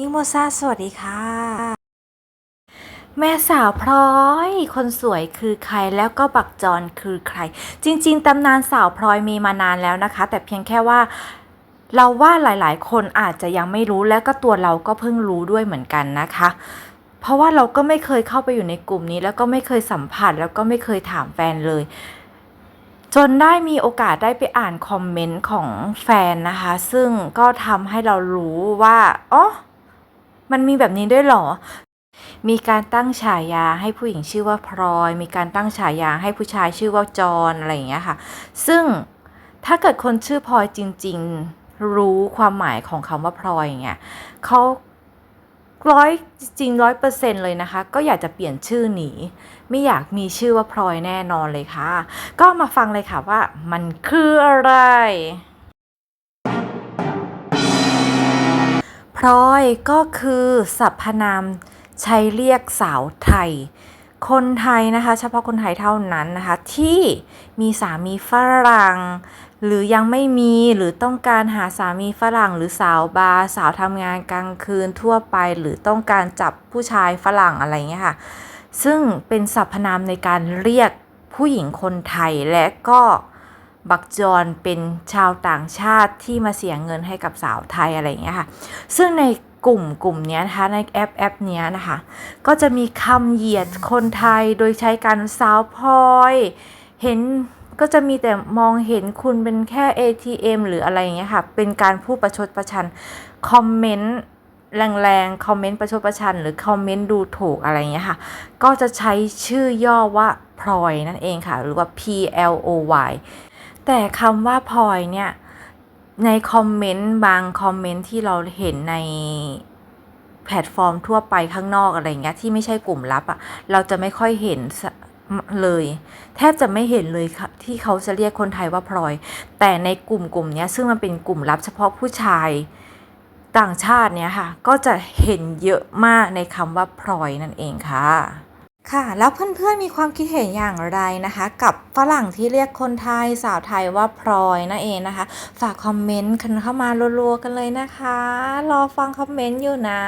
นิโมซาสวัสดีค่ะ แม่สาวพลอย คนสวยคือใครแล้วก็บักจอนคือใคร จริง ๆตำนานสาวพลอยมีมานานแล้วนะคะ แต่เพียงแค่ว่าเราว่าหลายๆ คนอาจจะยังไม่รู้และก็ตัวเราก็เพิ่งรู้ด้วยเหมือนกันนะคะ เพราะว่าเราก็ไม่เคยเข้าไปอยู่ในกลุ่มนี้ แล้วก็ไม่เคยสัมผัสแล้วก็ไม่เคยถามแฟนเลย จนได้มีโอกาสได้ไปอ่านคอมเมนต์ของแฟนนะคะ ซึ่งก็ทำให้เรารู้ว่าอ๋อ มันมีแบบนี้ด้วยเหรอ มีการตั้งฉายาให้ผู้หญิงชื่อว่าพลอย มีการตั้งฉายาให้ผู้ชายชื่อว่าจอนอะไรอย่างเงี้ยค่ะ ซึ่งถ้าเกิดคนชื่อพลอยจริง ๆ รู้ความหมายของคำว่าพลอยอย่างเงี้ยเขาร้อยจริงร้อยเปอร์เซ็นเลยนะคะ ก็อยากจะเปลี่ยนชื่อหนีไม่อยากมีชื่อว่าพลอยแน่นอนเลยค่ะ ก็มาฟังเลยค่ะว่ามันคืออะไร ลอยก็คือสรรพนามใช้เรียกสาวไทย คนไทยนะคะ เฉพาะคนไทยเท่านั้นนะคะ ที่มีสามีฝรั่ง หรือยังไม่มีหรือต้องการหาสามีฝรั่ง หรือสาวบาร์สาวทำงานกลางคืนทั่วไป หรือต้องการจับผู้ชายฝรั่งอะไรเงี้ยค่ะ ซึ่งเป็นสรรพนามในการเรียกผู้หญิงคนไทยและก็ บักจอนเป็นชาวต่างชาติที่มาเสียเงินให้กับสาวไทยอะไรอย่างเงี้ยค่ะ ซึ่งในกลุ่มกลุ่มนี้นะคะในแอปแอปนี้นะคะ ก็จะมีคำเหยียดคนไทยโดยใช้การสาวพลอย เห็นก็จะมีแต่มองเห็นคุณเป็นแค่ ATM หรืออะไรอย่างเงี้ยค่ะ เป็นการพูดประชดประชัน คอมเมนต์แรงๆ คอมเมนต์ประชดประชัน หรือคอมเมนต์ดูถูกอะไรอย่างเงี้ยค่ะ ก็จะใช้ชื่อย่อว่าพลอยนั่นเองค่ะ หรือว่า P L O Y แต่คำว่าพลอยเนี่ย ในคอมเมนต์บางคอมเมนต์ที่เราเห็นในแพลตฟอร์มทั่วไปข้างนอกอะไรเงี้ยที่ไม่ใช่กลุ่มลับอะ่ะ เราจะไม่ค่อยเห็นเลย แทบจะไม่เห็นเลยค่ะที่เขาจะเรียกคนไทยว่าพลอย แต่ในกลุ่มกลุ่มนี้ซึ่งมันเป็นกลุ่มลับเฉพาะผู้ชายต่างชาติเนี้ยค่ะ ก็จะเห็นเยอะมากในคำว่าพลอยนั่นเองค่ะ ค่ะ แล้วเพื่อนๆมีความคิดเห็นอย่างไรนะคะ กับฝรั่งที่เรียกคนไทยสาวไทยว่าพลอยนั่นเองนะคะ ฝากคอมเมนต์กันเข้ามารัวๆกันเลยนะคะ รอฟังคอมเมนต์อยู่นะ